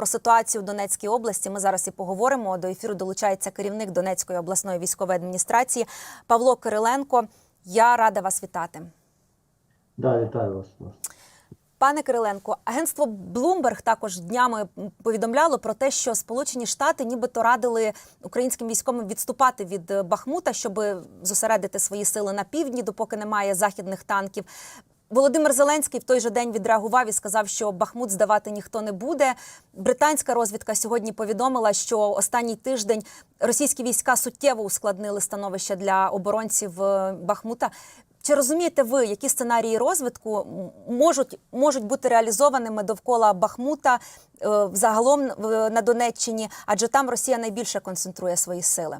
про ситуацію в Донецькій області. Ми зараз і поговоримо. До ефіру долучається керівник Донецької обласної військової адміністрації Павло Кириленко. Я рада вас вітати. Да, вітаю вас. Пане Кириленко, агентство Bloomberg також днями повідомляло про те, що Сполучені Штати нібито радили українським військовим відступати від Бахмута, щоб зосередити свої сили на півдні, допоки немає західних танків. Володимир Зеленський в той же день відреагував і сказав, що Бахмут здавати ніхто не буде. Британська розвідка сьогодні повідомила, що останній тиждень російські війська суттєво ускладнили становище для оборонців е, Бахмута. Чи розумієте ви, які сценарії розвитку можуть, можуть бути реалізованими довкола Бахмута е, загалом на Донеччині? Адже там Росія найбільше концентрує свої сили.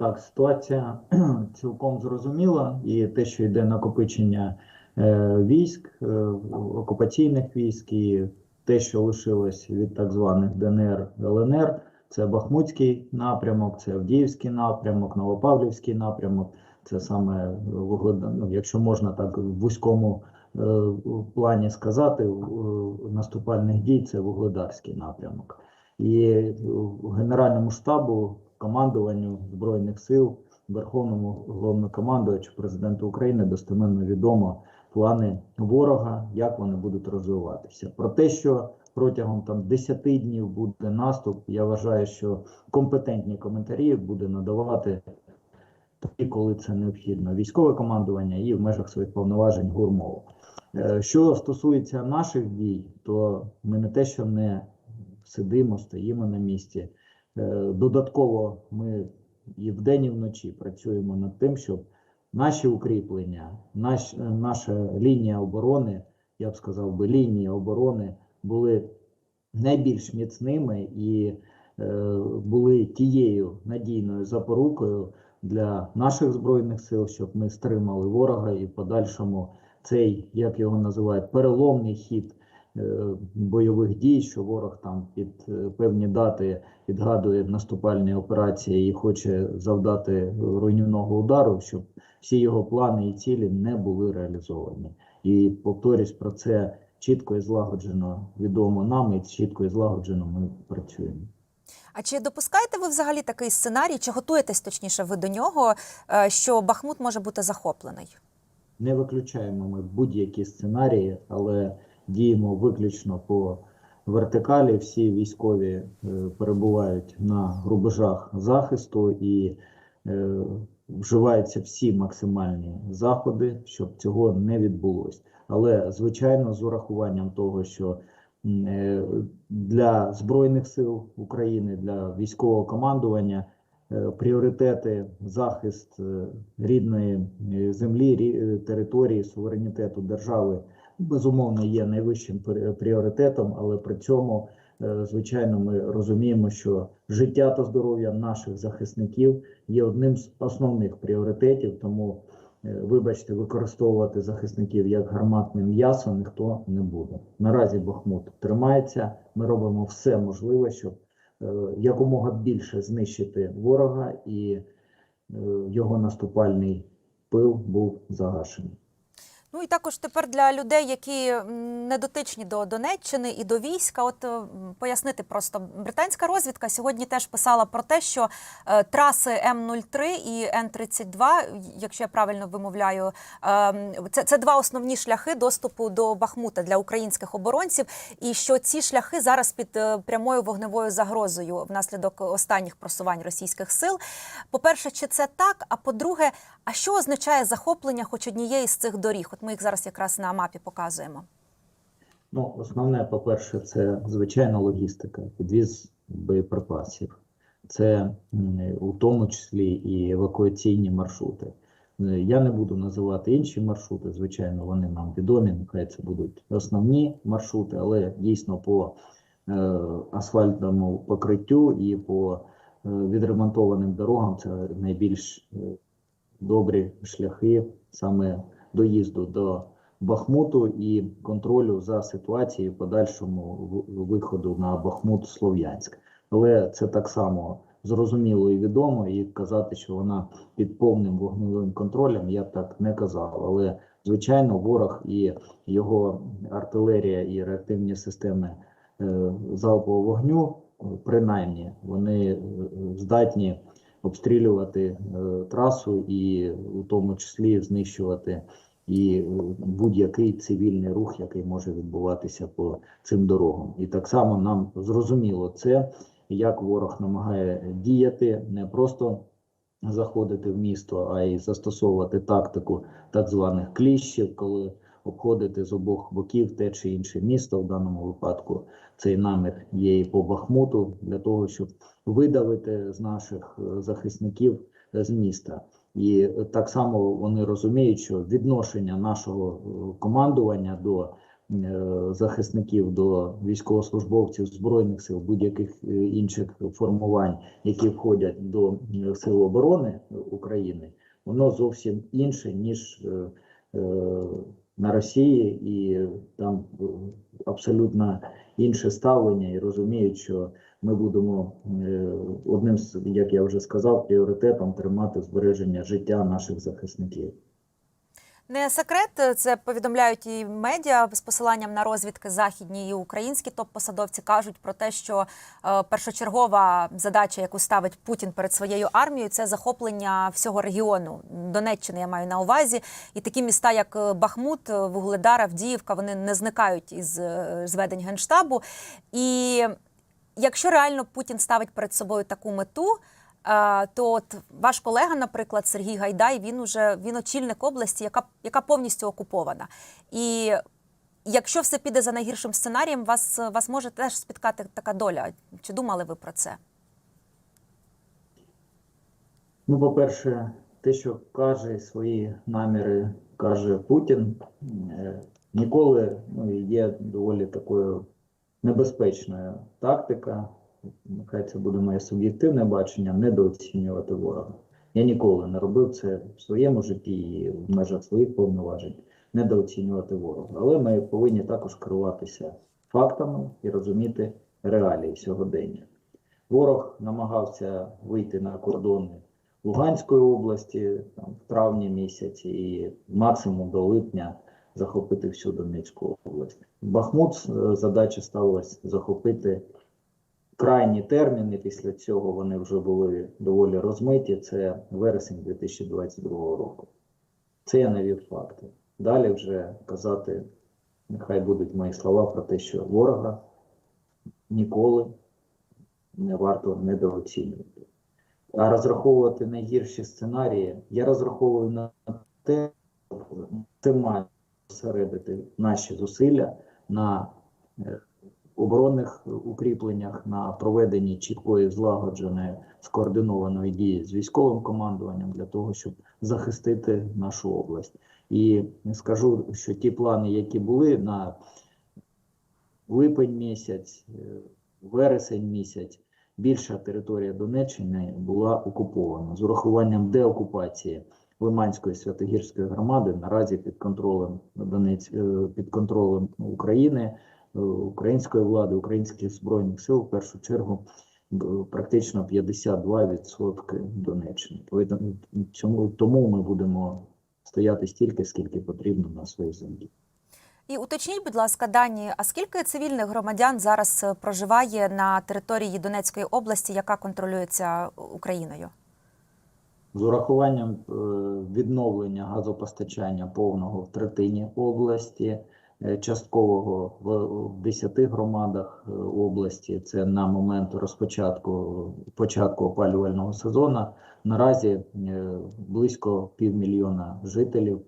Так, ситуація цілком зрозуміла, і те, що йде накопичення е, військ, е, окупаційних військ, і те, що лишилось від так званих ДНР ЛНР, це Бахмутський напрямок, це Авдіївський напрямок, Новопавлівський напрямок. Це саме ну, якщо можна так в вузькому е, плані сказати, е, наступальних дій це Вугледарський напрямок. І Генеральному штабу, командуванню Збройних сил, Верховному головнокомандувачу президенту України достеменно відомо плани ворога, як вони будуть розвиватися. Про те, що протягом там 10 днів буде наступ, я вважаю, що компетентні коментарі буде надавати тоді, коли це необхідно. Військове командування і в межах своїх повноважень гурмово. Е, Що стосується наших дій, то ми не те, що не сидимо, стоїмо на місці. Е, Додатково ми і вдень, і вночі працюємо над тим, щоб наші укріплення, наш, е, наша лінія оборони, я б сказав би, лінії оборони були найбільш міцними і е, були тією надійною запорукою для наших збройних сил, щоб ми стримали ворога і в подальшому цей, як його називають, переломний хід бойових дій, що ворог там під е, певні дати відгадує наступальні операції і хоче завдати руйнівного удару, щоб всі його плани і цілі не були реалізовані. І повторюсь про це чітко і злагоджено відомо нам, і чітко і злагоджено ми працюємо. А чи допускаєте ви взагалі такий сценарій? Чи готуєтесь точніше ви до нього, е, що Бахмут може бути захоплений? Не виключаємо ми будь-які сценарії, але діємо виключно по вертикалі. Всі військові е, перебувають на рубежах захисту і е, вживаються всі максимальні заходи, щоб цього не відбулося. Але звичайно, з урахуванням того, що е, для збройних сил України, для військового командування пріоритети захист рідної землі, території, суверенітету держави безумовно є найвищим прі- пріоритетом, але при цьому, е, звичайно, ми розуміємо, що життя та здоров'я наших захисників є одним з основних пріоритетів. Тому, е, вибачте, використовувати захисників як гарматне м'ясо ніхто не буде. Наразі Бахмут тримається. Ми робимо все можливе, щоб е, якомога більше знищити ворога і його наступальний пил був загашений. Ну і також тепер для людей, які не дотичні до Донеччини і до війська, от е, пояснити просто британська розвідка сьогодні теж писала про те, що е, траси М03 і Н32, якщо я правильно вимовляю, е, це, це два основні шляхи доступу до Бахмута для українських оборонців, і що ці шляхи зараз під е, прямою вогневою загрозою внаслідок останніх просувань російських сил. По-перше, чи це так? А по-друге, а що означає захоплення хоч однієї з цих доріг? От ми їх зараз якраз на мапі показуємо. Ну, основне, по-перше, це звичайна логістика, підвіз боєприпасів. Це у тому числі і евакуаційні маршрути. Е, Я не буду називати інші маршрути, звичайно, вони нам відомі. Нехай це будуть основні маршрути, але дійсно по е, асфальтному покриттю і по е, відремонтованим дорогам це найбільш е, добрі шляхи саме доїзду до Бахмуту і контролю за ситуацією в подальшому виходу на Бахмут Слов'янськ. Але це так само зрозуміло і відомо, і казати, що вона під повним вогневим контролем, я так не казав. Але звичайно, ворог і його артилерія і реактивні системи е, залпового вогню, принаймні вони е, здатні обстрілювати е, трасу і у тому числі знищувати і е, будь-який цивільний рух, який може відбуватися по цим дорогам. І так само нам зрозуміло це, як ворог намагає діяти, не просто заходити в місто, а й застосовувати тактику так званих кліщів, коли обходити з обох боків те чи інше місто. В даному випадку цей намір є і по Бахмуту для того, щоб видавити з наших е, захисників е, з міста. І так само вони розуміють, що відношення нашого е, командування до захисників, до військовослужбовців збройних сил, будь-яких інших формувань, які входять до сил оборони України, воно зовсім інше ніж на Росії, і там абсолютно інше ставлення, і розуміють, що ми будемо е, одним з, як я вже сказав, пріоритетом тримати збереження життя наших захисників. Не секрет, це повідомляють і медіа з посиланням на розвідки західні і українські топ-посадовці кажуть про те, що е, першочергова задача, яку ставить Путін перед своєю армією, це захоплення всього регіону Донеччини. Я маю на увазі, і такі міста, як е, Бахмут, е, Вугледар, Авдіївка, вони не зникають із зведень генштабу. І якщо реально Путін ставить перед собою таку мету. То от ваш колега, наприклад, Сергій Гайдай, він уже він очільник області, яка, яка повністю окупована. І якщо все піде за найгіршим сценарієм, вас, вас може теж спіткати така доля. Чи думали ви про це? Ну, по-перше, те, що каже свої наміри, каже Путін, е, ніколи ну, є доволі такою небезпечною тактика. Нехай це буде моє суб'єктивне бачення, недооцінювати ворога. Я ніколи не робив це в своєму житті і в межах своїх повноважень, недооцінювати ворога. Але ми повинні також керуватися фактами і розуміти реалії сьогодення. Ворог намагався вийти на кордони Луганської області там, в травні місяці і максимум до липня захопити всю Донецьку область. Бахмут е, задача ставилась захопити крайні терміни. Після цього вони вже були доволі розмиті. Це вересень 2022 року. Це я навів факти. Далі вже казати, нехай будуть мої слова про те, що ворога ніколи не варто недооцінювати. А розраховувати найгірші сценарії, я розраховую на те, що максимально зосередити наші зусилля на е, оборонних укріпленнях, на проведенні чіткої, злагодженої, скоординованої дії з військовим командуванням для того, щоб захистити нашу область. І скажу, що ті плани, які були на липень місяць, е, вересень місяць, більша територія Донеччини була окупована з урахуванням деокупації Лиманської Святогірської громади наразі під контролем Донець е, під контролем України, української влади, українських збройних сил в першу чергу б- практично 52% Донеччини. Тому- тому ми будемо стояти стільки, скільки потрібно на своїй землі. І уточніть, будь ласка, дані, а скільки цивільних громадян зараз е, проживає на території Донецької області, яка контролюється Україною? З урахуванням е, відновлення газопостачання повного в третині області, е, часткового в, в 10 громадах е, області. Це на момент розпочатку початку опалювального сезону. Наразі е, близько півмільйона жителів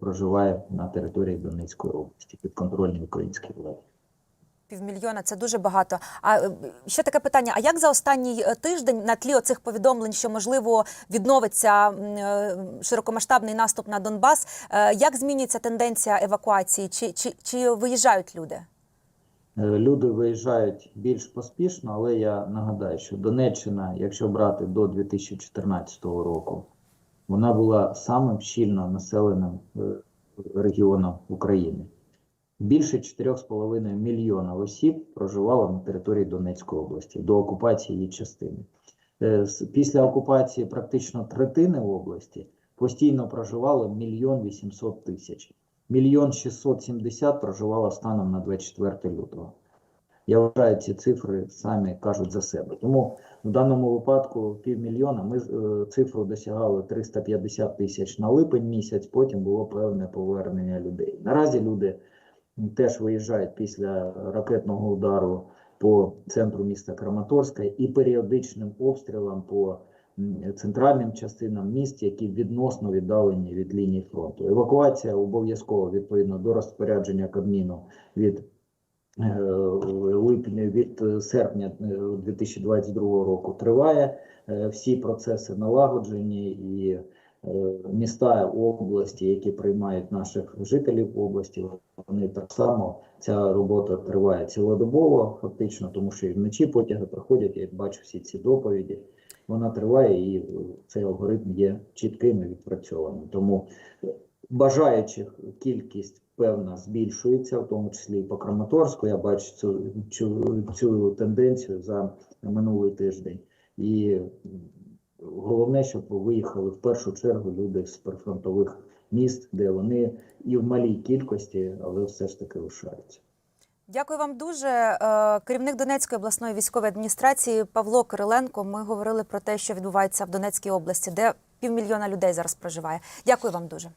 проживає на території Донецької області під підконтрольній українській владі. Півмільйона це дуже багато. А е, ще таке питання: а як за останній е, тиждень на тлі оцих повідомлень, що можливо відновиться е, широкомасштабний наступ на Донбас? Як змінюється тенденція евакуації? Чи, чи, чи виїжджають люди? Люди виїжджають більш поспішно, але я нагадаю, що Донеччина, якщо брати до 2014 року, вона була самим щільно населеним регіоном України. Більше 4,5 мільйона осіб проживало на території Донецької області до окупації її частини. Е, Після окупації практично третини області постійно проживало мільйон 800 тисяч. Мільйон 670 проживало станом на 24 лютого. Я вважаю, ці цифри самі кажуть за себе. Тому в даному випадку півмільйона ми е, цифру досягали 350 тисяч на липень місяць, потім було певне повернення людей. Наразі люди теж виїжджають після ракетного удару по центру міста Краматорська і періодичним обстрілам по центральним частинам міст, які відносно віддалені від лінії фронту. Евакуація обов'язково відповідно до розпорядження Кабміну від е, липня від е, серпня е, 2022 року триває. Е, Всі процеси налагоджені і е, міста області, які приймають наших жителів області, вони так само ця робота триває цілодобово, фактично, тому що і вночі потяги проходять. Я бачу всі ці доповіді. Вона триває, і е, цей алгоритм є чітким і відпрацьованим. Тому е, бажаючих кількість певна збільшується, в тому числі і по Краматорську. Я бачу цю, цю, цю тенденцію за минулий тиждень. І головне, щоб виїхали в першу чергу люди з прифронтових міст, де вони і в малій кількості, але все ж таки лишаються. Дякую вам дуже. Е, Керівник Донецької обласної військової адміністрації Павло Кириленко. Ми говорили про те, що відбувається в Донецькій області, де півмільйона людей зараз проживає. Дякую вам дуже.